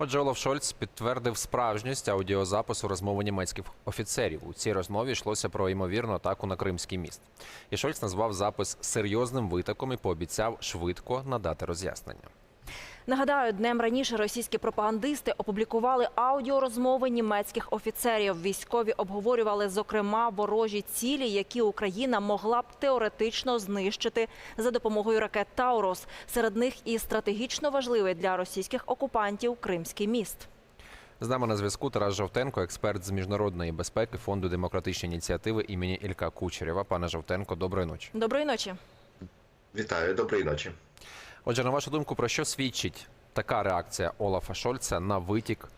Отже, Олаф Шольц підтвердив справжність аудіозапису розмови німецьких офіцерів. У цій розмові йшлося про ймовірну атаку на Кримський міст. І Шольц назвав запис серйозним витоком і пообіцяв швидко надати роз'яснення. Нагадаю, днем раніше російські пропагандисти опублікували аудіорозмови німецьких офіцерів. Військові обговорювали зокрема ворожі цілі, які Україна могла б теоретично знищити за допомогою ракет Таурус. Серед них і стратегічно важливий для російських окупантів Кримський міст. З нами на зв'язку Тарас Жовтенко, експерт з міжнародної безпеки фонду демократичні ініціативи імені Ілька Кучерєва. Пане Жовтенко, доброї ночі. Доброї ночі. Вітаю, доброї ночі. Отже, на вашу думку, про що свідчить така реакція Олафа Шольца на витік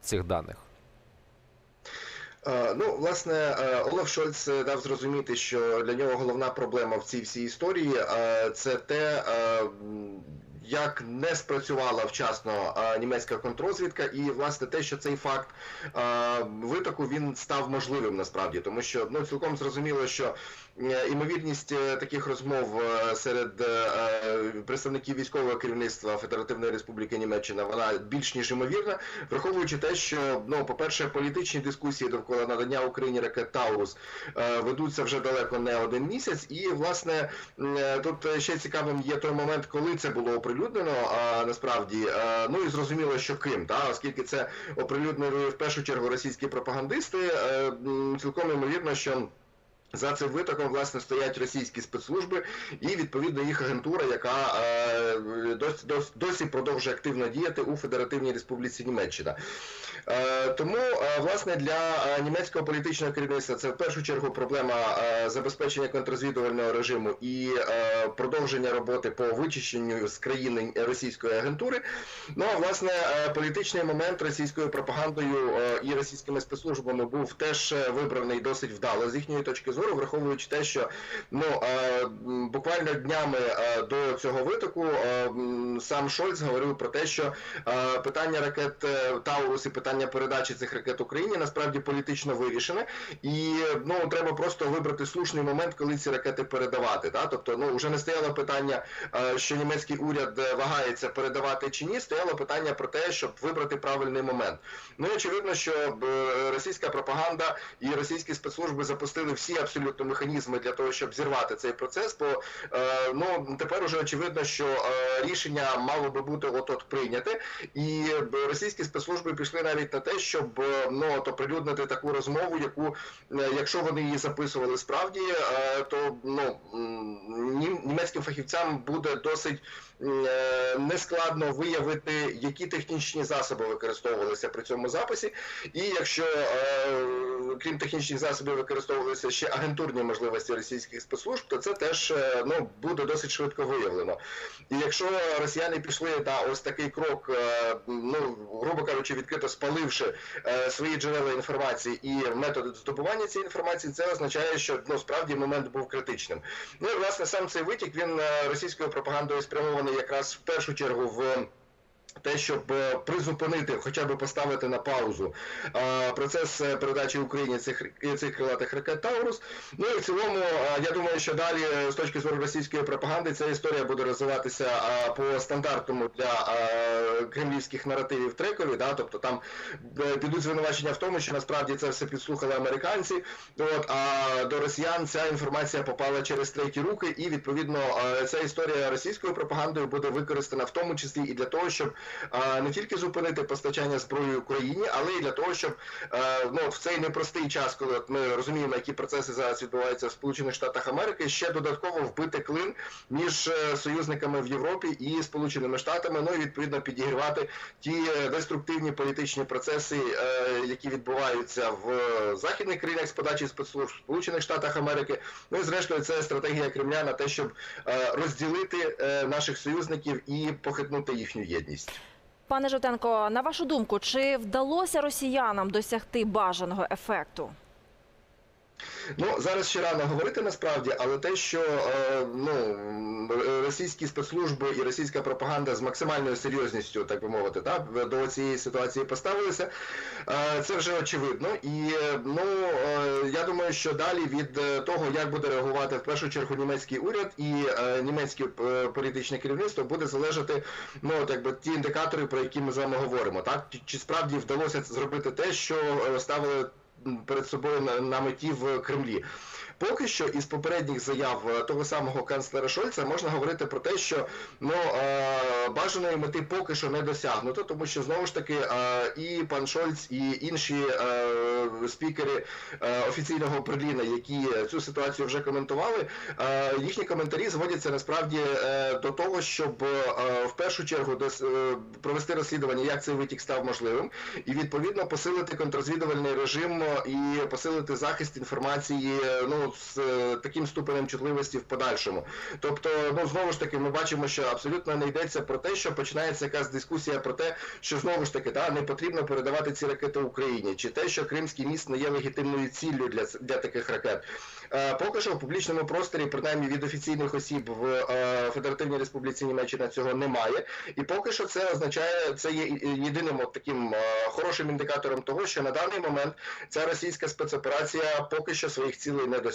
цих даних? Е, Ну, власне, е, Олаф Шольц е, дав зрозуміти, що для нього головна проблема в цій всій історії це те, як не спрацювала вчасно німецька контрозвідка, і власне те, що цей факт витоку він став можливим насправді, тому що ну цілком зрозуміло, що імовірність е, таких розмов е, серед е, представників військового керівництва Федеративної Республіки Німеччина вона більш ніж імовірна, враховуючи те, що ну, по-перше, політичні дискусії довкола надання Україні ракет Таурус е, ведуться вже далеко не один місяць, і власне е, тут ще цікавим є той момент, коли це було оприлюднено. А насправді, е, ну і зрозуміло, що ким, та оскільки це оприлюднили в першу чергу російські пропагандисти, е, цілком ймовірно, що. За цим витоком власне стоять російські спецслужби і відповідно їх агентура, яка е, досі, досі, продовжує активно діяти у Федеративній Республіці Німеччина. Е, тому е, власне для е, німецького політичного керівництва це в першу чергу проблема е, забезпечення контррозвідувального режиму і е, продовження роботи по вичищенню з країни російської агентури. Ну а власне е, політичний момент російською пропагандою е, і російськими спецслужбами був теж е, вибраний досить вдало з їхньої точки зору, враховуючи те, що ну е, буквально днями е, до цього витоку е, сам Шольц говорив про те, що питання ракет Таурус і питання передачі цих ракет Україні насправді політично вирішене, і ну треба просто вибрати слушний момент, коли ці ракети передавати. Да? Тобто, ну вже не стояло питання, що німецький уряд вагається передавати чи ні, стояло питання про те, щоб вибрати правильний момент. Ну і очевидно, що російська пропаганда і російські спецслужби запустили всі абсолютно механізми для того, щоб зірвати цей процес. Бо е, ну тепер уже очевидно, що е, рішення мало би бути от от прийняте, і е, російські спецслужби пішли навіть на те, щоб ну от оприлюднити таку розмову, яку якщо вони її записували справді, то ну німецьким фахівцям буде досить нескладно виявити, які технічні засоби використовувалися при цьому записі, і якщо е, крім технічних засобів використовувалися ще агентурні можливості російських спецслужб, то це теж е, ну буде досить швидко виявлено. І якщо росіяни пішли на ось такий крок, е, ну грубо кажучи, відкрито спаливши е, свої джерела інформації і методи здобування цієї інформації, це означає, що ну справді момент був критичним. Ну і власне сам цей витік він е, російською пропагандою спрямований якраз в першу чергу в. Те, щоб е, призупинити, хоча б поставити на паузу е, процес е, передачі Україні цих цих крилатих ракет Таурус. Ну і в цілому, я думаю, що далі з точки зору російської пропаганди ця історія буде розвиватися по стандартному для кремлівських наративів трекові. Да? Тобто там підуть звинувачення в тому, що насправді це все підслухали американці. От а до росіян ця інформація попала через треті руки, і відповідно ця історія російською пропагандою буде використана в тому числі і для того, щоб не тільки зупинити постачання зброї Україні, але й для того, щоб е, ну в цей непростий час, коли ми розуміємо, які процеси зараз відбуваються в Сполучених Штатах Америки, ще додатково вбити клин між е, союзниками в Європі і Сполученими Штатами. Ну і відповідно підігрівати ті е, деструктивні політичні процеси, які відбуваються в західних країнах з подачі спецслужб в Сполучених Штатах Америки. Ну і зрештою, це стратегія Кремля на те, щоб розділити наших союзників і похитнути їхню єдність. Пане Жовтенко, на вашу думку, чи вдалося росіянам досягти бажаного ефекту? Ну зараз ще рано говорити насправді, але те, що е, ну російські спецслужби і російська пропаганда з максимальною серйозністю, так би мовити, так, до цієї ситуації поставилися, е, це вже очевидно. І ну е, я думаю, що далі від е, того, як буде реагувати в першу чергу німецький уряд і е, німецьке е, політичне керівництво, буде залежати ну от якби ті індикатори, про які ми з вами говоримо, так чи, чи справді вдалося зробити те, що е, ставили перед собою на, на меті в Кремлі. Поки що із попередніх заяв е, того самого канцлера Шольца можна говорити про те, що ну е, бажаної мети поки що не досягнуто, тому що знову ж таки е, і пан Шольц, і інші спікери офіційного Берліна, які цю ситуацію вже коментували, їхні коментарі зводяться насправді до того, щоб в першу чергу провести розслідування, як цей витік став можливим, і відповідно посилити контррозвідувальний режим і посилити захист інформації е, з е, таким ступенем чутливості в подальшому. Тобто, ну знову ж таки, ми бачимо, що абсолютно не йдеться про те, що починається якась дискусія про те, що знову ж таки та не потрібно передавати ці ракети Україні, чи те, що Кримський міст не є легітимною ціллю для для таких ракет. Е, Поки що в публічному просторі, принаймні від офіційних осіб в е, Федеративній Республіці Німеччина цього немає. І поки що це означає, це є єдиним от таким хорошим індикатором того, що на даний момент ця російська спецоперація поки що своїх цілей не досягла.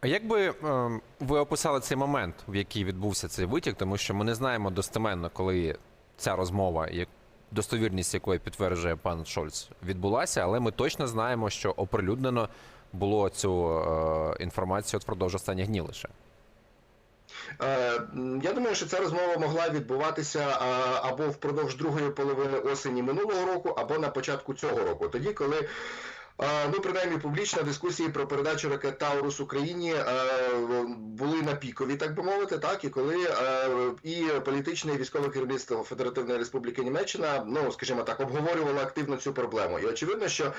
А як би ем, ви описали цей момент, в який відбувся цей витік, тому що ми не знаємо достеменно, коли ця розмова, достовірність якої підтверджує пан Шольц, відбулася, але ми точно знаємо, що оприлюднено було цю е, інформацію впродовж останніх днів лише. Е, Я думаю, що ця розмова могла відбуватися або впродовж другої половини осені минулого року, або на початку цього року. Тоді, коли ну, принаймні, публічно дискусії про передачу ракет Таурус Україні е, були на пікові, так би мовити, так і коли е, і політичне і військове керівництво Федеративної Республіки Німеччина, ну скажімо так, обговорювало активно цю проблему. І очевидно, що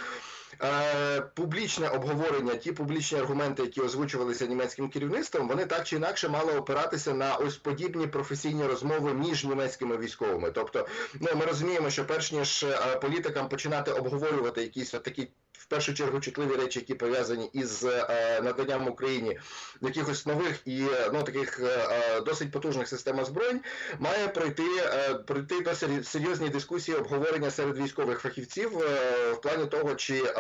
е, публічне обговорення, ті публічні аргументи, які озвучувалися німецьким керівництвом, вони так чи інакше мали опиратися на ось подібні професійні розмови між німецькими військовими. Тобто, ну ми розуміємо, що перш ніж політикам починати обговорювати якісь такі. В першу чергу чутливі речі, які пов'язані із е, наданням Україні якихось нових і ну таких е, е, досить потужних систем озброєнь, має пройти пройти досить серйозні дискусії обговорення серед військових фахівців в плані того, чи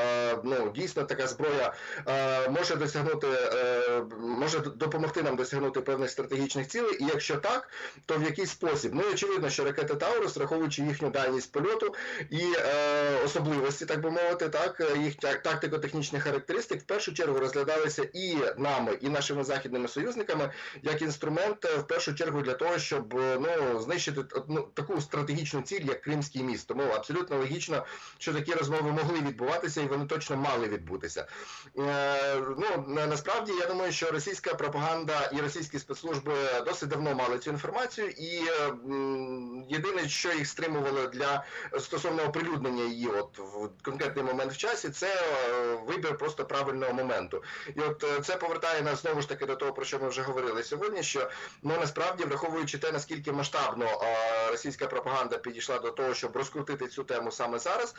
ну дійсно така зброя може досягнути, може допомогти нам досягнути певних стратегічних цілей, і якщо так, то в який спосіб? Ну очевидно, що ракети Таурус, враховуючи їхню дальність польоту і особливості, так би мовити, так е, їх тактико-технічних характеристик в першу чергу розглядалися і нами, і нашими західними союзниками як інструмент е, в першу чергу для того, щоб е, ну знищити ну, таку стратегічну ціль, як Кримський міст. Тому абсолютно логічно, що такі розмови могли відбуватися, і вони точно мали відбутися. Е, ну насправді я думаю, що російська пропаганда і російські спецслужби досить давно мали цю інформацію, і е, єдине, що їх стримувало для стосовно оприлюднення її, от в конкретний момент в часі, це е, вибір просто правильного моменту. І от е, це повертає нас знову ж таки до того, про що ми вже говорили сьогодні. Що ну насправді, враховуючи те, наскільки масштабно е, російська пропаганда підійшла до того, щоб розкрутити цю тему саме зараз,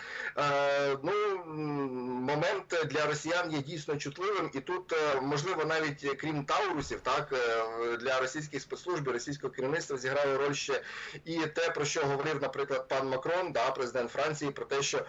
ну момент для росіян є дійсно чутливим, і тут можливо навіть крім Таурусів, так для російських спецслужб, російського керівництва зіграє роль ще і те, про що говорив, наприклад, пан Макрон, да, президент Франції, про те, що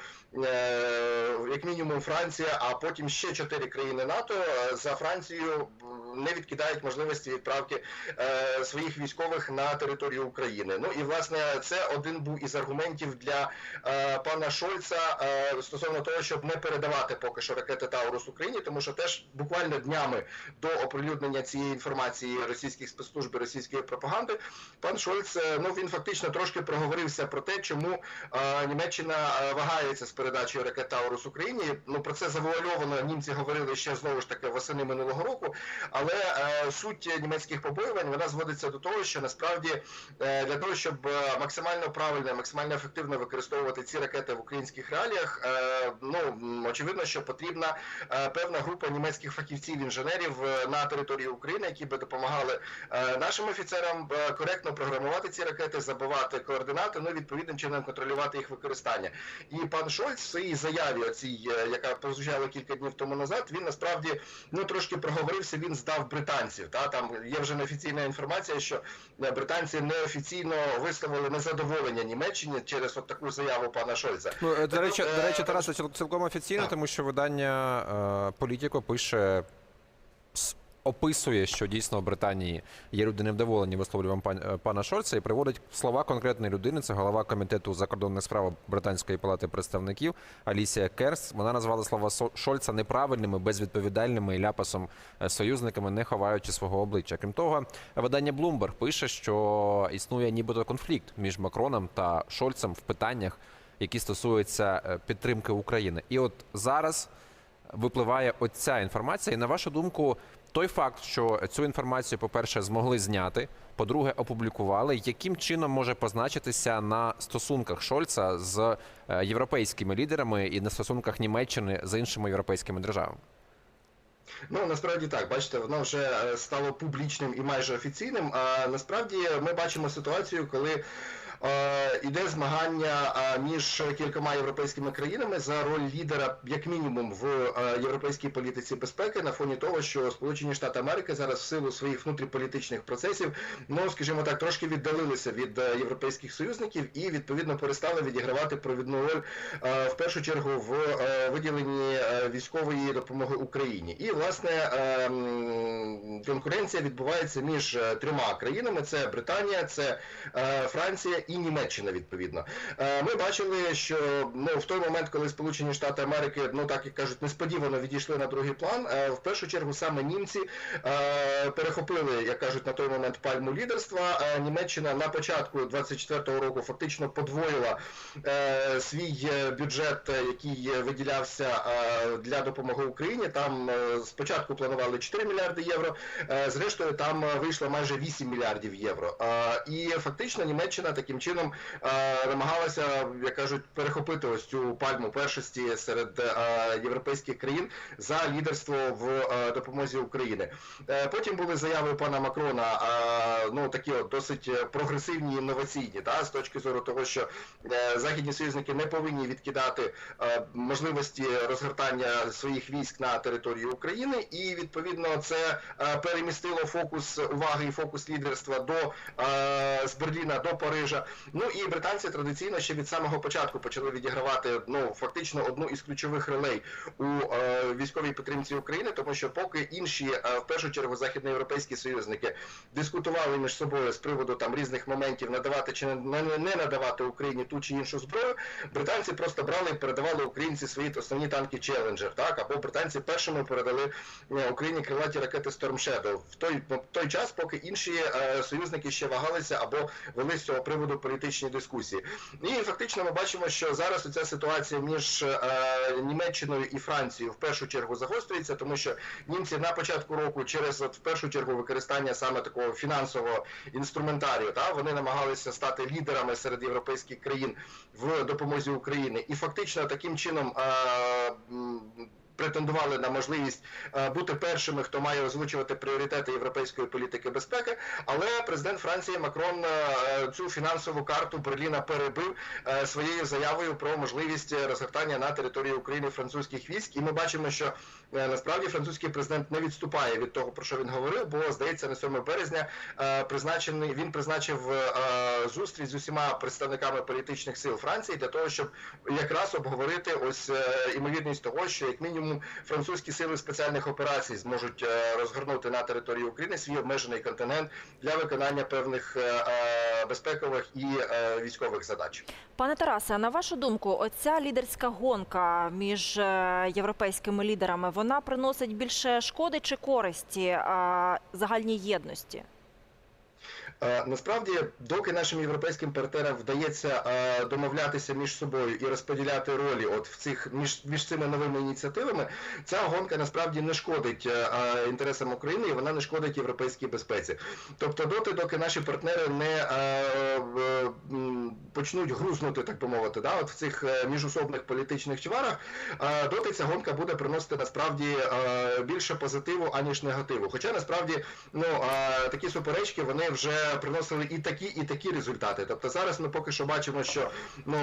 як мінімум Франція, а потім ще чотири країни НАТО е, за Францією не відкидають можливості відправки е, своїх військових на територію України. Ну і власне це один був із аргументів для е, пана Шольца е, стосовно того, щоб не передавати поки що ракети Таурус Україні, тому що теж буквально днями до оприлюднення цієї інформації російських спецслужб російської пропаганди, пан Шольц е, ну він фактично трошки проговорився про те, чому е, Німеччина е, вагається з передачею ракет Таурус Україні. Ну про це завуальовано німці говорили ще знову ж таки восени минулого року. Але е, суть німецьких побоювань вона зводиться до того, що насправді е, для того, щоб е, максимально правильно, максимально ефективно використовувати ці ракети в українських реаліях, е, ну очевидно, що потрібна е, певна група німецьких фахівців-інженерів е, на території України, які би допомагали е, нашим офіцерам е, коректно програмувати ці ракети, забивати координати, ну відповідним чином контролювати їх використання. І пан Шольц в своїй заяві, оцій е, яка прозвучала кілька днів тому назад, він насправді ну трошки проговорився. Він здав британців. Та там є вже неофіційна інформація, що е, британці неофіційно висловили незадоволення Німеччині через от таку заяву пана Шольца. Ну, е, до Так, речі, е, до речі, Тарас, цілком офіційно, так. тому що видання е, Політіко пише, описує, що дійсно в Британії є люди невдоволені висловлюванням е, пана Шольца і приводить слова конкретної людини. Це голова комітету закордонних справ Британської палати представників Алісія Керс. Вона назвала слова Шольца неправильними, безвідповідальними і ляпасом е, союзниками, не ховаючи свого обличчя. Крім того, видання Bloomberg пише, що існує нібито конфлікт між Макроном та Шольцем в питаннях які стосуються е, підтримки України. І от зараз випливає оця інформація. І на вашу думку, той факт, що цю інформацію, по-перше, змогли зняти, по-друге, опублікували, яким чином може позначитися на стосунках Шольца з е, європейськими лідерами і на стосунках Німеччини з іншими європейськими державами? Ну насправді так, бачите, воно вже е, стало публічним і майже офіційним. А насправді ми бачимо ситуацію, коли іде змагання е, між кількома європейськими країнами за роль лідера, як мінімум, в е, європейській політиці безпеки, на фоні того, що Сполучені Штати Америки зараз в силу своїх внутріполітичних процесів, ну скажімо так, трошки віддалилися від е, європейських союзників і відповідно перестали відігравати провідну роль е, в першу чергу в е, виділенні е, військової допомоги Україні. І власне е, конкуренція відбувається між е, трьома країнами: це Британія, це е, Франція і Німеччина. Відповідно, Е, ми бачили, що ну в той момент, коли Сполучені Штати Америки, ну так як кажуть, несподівано відійшли на другий план. е, В першу чергу саме німці е, перехопили, як кажуть, на той момент пальму лідерства. Німеччина на початку 24-го року фактично подвоїла свій бюджет, який виділявся для допомоги Україні. Там спочатку планували 4 мільярди євро, зрештою там вийшло майже 8 мільярдів євро. І фактично Німеччина таким чином е, намагалася, як кажуть, перехопити ось цю пальму першості серед е, європейських країн за лідерство в е, допомозі України. Потім були заяви пана Макрона, ну такі от досить прогресивні, інноваційні, та з точки зору того, що західні союзники не повинні відкидати можливості розгортання своїх військ на територію України, і відповідно це перемістило фокус уваги і фокус лідерства до з Берліна до Парижа. Ну і британці традиційно ще від самого початку почали відігравати ну фактично одну із ключових ролей у е, військовій підтримці України, тому що поки інші, е, в першу чергу, західноєвропейські союзники дискутували між собою з приводу там різних моментів надавати чи не, не, надавати Україні ту чи іншу зброю, британці просто брали і передавали українці свої основні танки Челенджер, так? Або британці першими передали е, Україні крилаті ракети Storm Shadow в той в той час, поки інші е, союзники ще вагалися або вели з цього приводу політичні дискусії. І фактично ми бачимо, що зараз ця ситуація між е, Німеччиною і Францією в першу чергу загострюється, тому що німці на початку року через от, в першу чергу використання саме такого фінансового інструментарію, та вони намагалися стати лідерами серед європейських країн в допомозі Україні, і фактично таким чином. Претендували на можливість е, бути першими, хто має озвучувати пріоритети європейської політики безпеки, але президент Франції Макрон е, цю фінансову карту Берліна перебив е, своєю заявою про можливість розгортання на території України французьких військ. І ми бачимо, що насправді французький президент не відступає від того, про що він говорив, бо здається, на 7 березня призначений він призначив зустріч з усіма представниками політичних сил Франції для того, щоб якраз обговорити ось імовірність того, що як мінімум французькі сили спеціальних операцій зможуть е, розгорнути на території України свій обмежений континент для виконання певних е, е, безпекових і військових задач. Пане Тарасе, на вашу думку, оця лідерська гонка між європейськими лідерами вона приносить більше шкоди чи користі загальній єдності? Е, Насправді, доки нашим європейським партнерам вдається е, домовлятися між собою і розподіляти ролі, от в цих між, між цими новими ініціативами, ця гонка насправді не шкодить е, інтересам України і вона не шкодить європейській безпеці. Тобто, доти, доки наші партнери не почнуть грузнути, так би мовити, да, от в цих міжусобних політичних чварах, доти ця гонка буде приносити насправді більше позитиву аніж негативу. Хоча насправді ну такі суперечки вони вже приносили і такі, і такі результати. Тобто зараз ми поки що бачимо, що ну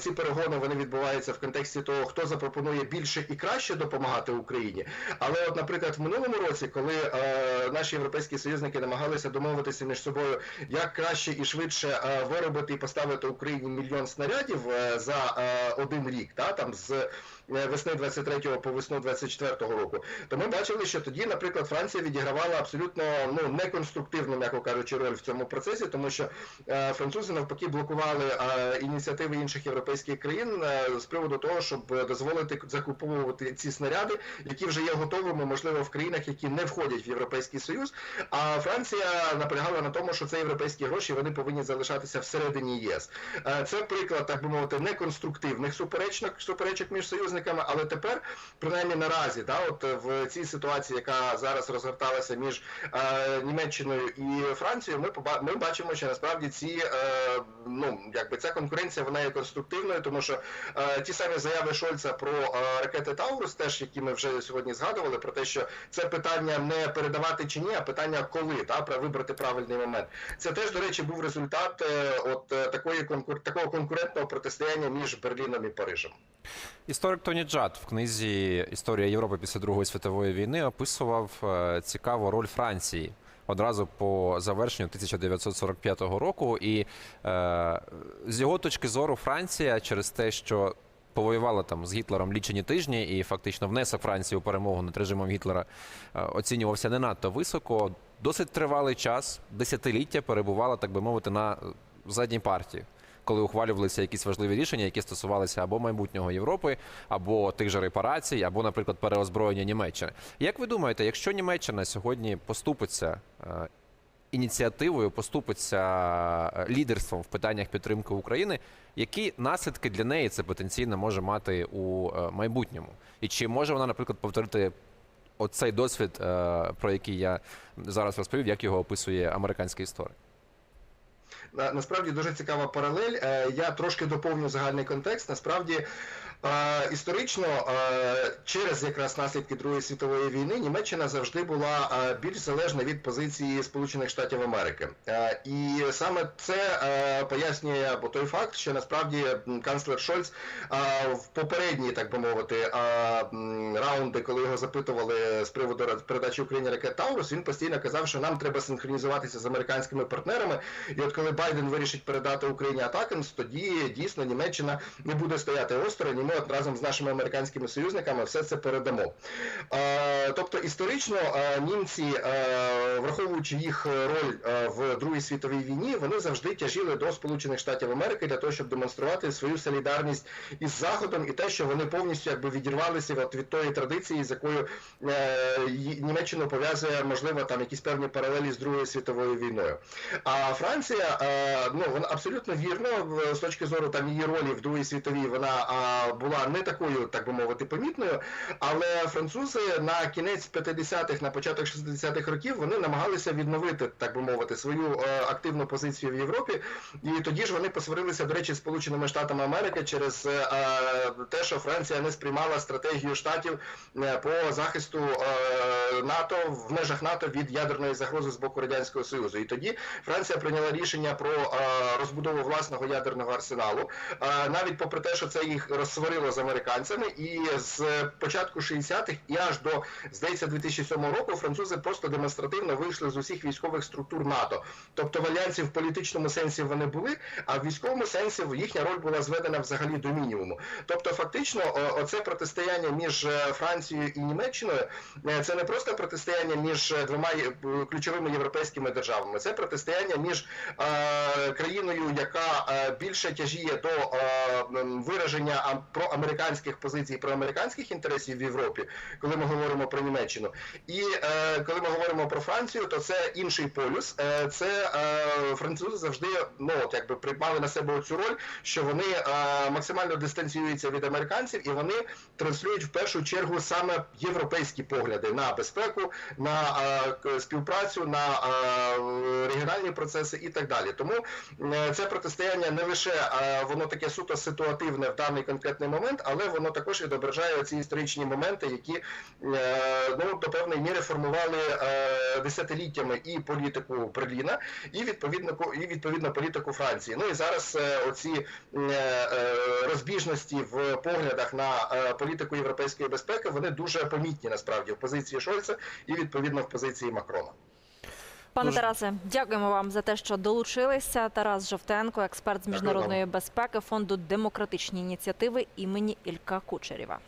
ці перегони вони відбуваються в контексті того, хто запропонує більше і краще допомагати Україні. Але, от, наприклад, в минулому році, коли е, наші європейські союзники намагалися домовитися між собою, як краще і швидше е, виробити і поставити Україні мільйон снарядів е, за один рік, та там з весни 23-го по весну 24-го року, то ми бачили, що тоді, наприклад, Франція відігравала абсолютно ну неконструктивну, м'яко кажучи, роль в цьому процесі, тому що е, французи навпаки блокували е, ініціативи інших європейських країн е, з приводу того, щоб дозволити закуповувати ці снаряди, які вже є готовими, можливо, в країнах, які не входять в Європейський Союз. А Франція наполягала на тому, що це європейські гроші вони повинні залишатися всередині ЄС. Е, Це приклад, так би мовити, неконструктивних суперечок, суперечок між союзниками, але тепер, принаймні наразі, да, от в цій ситуації, яка зараз розгорталася між е, Німеччиною і Францією, ми поба- ми бачимо, що насправді ці е, ну якби ця конкуренція вона є конструктивною, тому що е, ті самі заяви Шольца про е, ракети Таурус, теж які ми вже сьогодні згадували, про те, що це питання не передавати чи ні, а питання коли та про вибрати правильний момент. Це теж, до речі, був результат е, от е, такої конкур... такого конкурентного протистояння між Берліном і Парижем. Історик Тоні Джад в книзі Історія Європи після Другої світової війни описував е, цікаву роль Франції одразу по завершенню 1945 року. І е, з його точки зору, Франція через те, що повоювала там з Гітлером лічені тижні, і фактично внесок Франції у перемогу над режимом Гітлера е, оцінювався не надто високо. Досить тривалий час, десятиліття перебувала, так би мовити, на е, задній партії коли ухвалювалися якісь важливі рішення, які стосувалися або майбутнього Європи, або тих же репарацій, або, наприклад, переозброєння Німеччини. Як ви думаєте, якщо Німеччина сьогодні поступиться е, ініціативою, поступиться е, лідерством в питаннях підтримки України, які наслідки для неї це потенційно може мати у е, майбутньому? І чи може вона, наприклад, повторити оцей досвід, про який я зараз розповів, як його описує американський історик? На, насправді дуже цікава паралель. Е, Я трошки доповню загальний контекст. Насправді. Історично через якраз наслідки Другої світової війни Німеччина завжди була більш залежна від позиції Сполучених Штатів Америки, і саме це пояснює або той факт, що насправді канцлер Шольц в попередні, так би мовити, раунди, коли його запитували з приводу передачі Україні ракет Таурус, він постійно казав, що нам треба синхронізуватися з американськими партнерами. І от коли Байден вирішить передати Україні Атакамс, тоді дійсно Німеччина не буде стояти осторонь, ми разом з нашими американськими союзниками все це передамо. Тобто історично німці, враховуючи їх роль в Другій світовій війні, вони завжди тяжіли до Сполучених Штатів Америки для того, щоб демонструвати свою солідарність із Заходом і те, що вони повністю якби відірвалися от від тої традиції, з якою е, Німеччину пов'язує можливо там якісь певні паралелі з Другою світовою війною. А Франція, е, ну вона абсолютно вірно з точки зору там її ролі в Другій світовій, вона була не такою, так би мовити, помітною. Але французи на кінець 50-х, на початок 60-х років вони намагалися відновити, так би мовити, свою е, активну позицію в Європі. І тоді ж вони посварилися, до речі, з Сполученими Штатами Америки через е, те, що Франція не сприймала стратегію штатів е, по захисту е, НАТО в межах НАТО від ядерної загрози з боку радянського союзу. І тоді Франція прийняла рішення про е, розбудову власного ядерного арсеналу, е, навіть попри те, що це їх розсварило з американцями, і з початку 60-х і аж до здається 2007 року французи просто демонстративно вийшли з усіх військових структур НАТО. Тобто в альянсі в політичному сенсі вони були, а в військовому сенсі їхня роль була зведена взагалі до мінімуму. Тобто, фактично, оце протистояння між е, Францією і Німеччиною е, це не просто протистояння між е, двома ключовими європейськими державами, це протистояння між країною, яка більше тяжіє до вираження проамериканських позицій, проамериканських інтересів в Європі, коли ми говоримо про Німеччину. І е, коли ми говоримо про Францію, то це інший полюс. Е, це е, французи завжди ну от якби приймали на себе цю роль, що вони е, максимально дистанціюються від американців, і вони транслюють в першу чергу саме європейські погляди на безпеку, на е, співпрацю, на е, регіональні процеси і так далі. Тому е, це протистояння не лише е, воно таке суто ситуативне в даний конкретний момент, але воно також відображає ці історичні моменти, які е, ну до певної міри формували е, десятиліттями і політику Берліна, і відповідно і відповідно політику Франції. Ну і зараз е, оці розбіжності в поглядах на політику європейської безпеки вони дуже помітні насправді в позиції Шольца і відповідно в позиції Макрона. Пане Дуже- Тарасе, дякуємо вам за те, що долучилися. Тарас Жовтенко, експерт з міжнародної безпеки фонду демократичні ініціативи імені Ілька Кучерєва.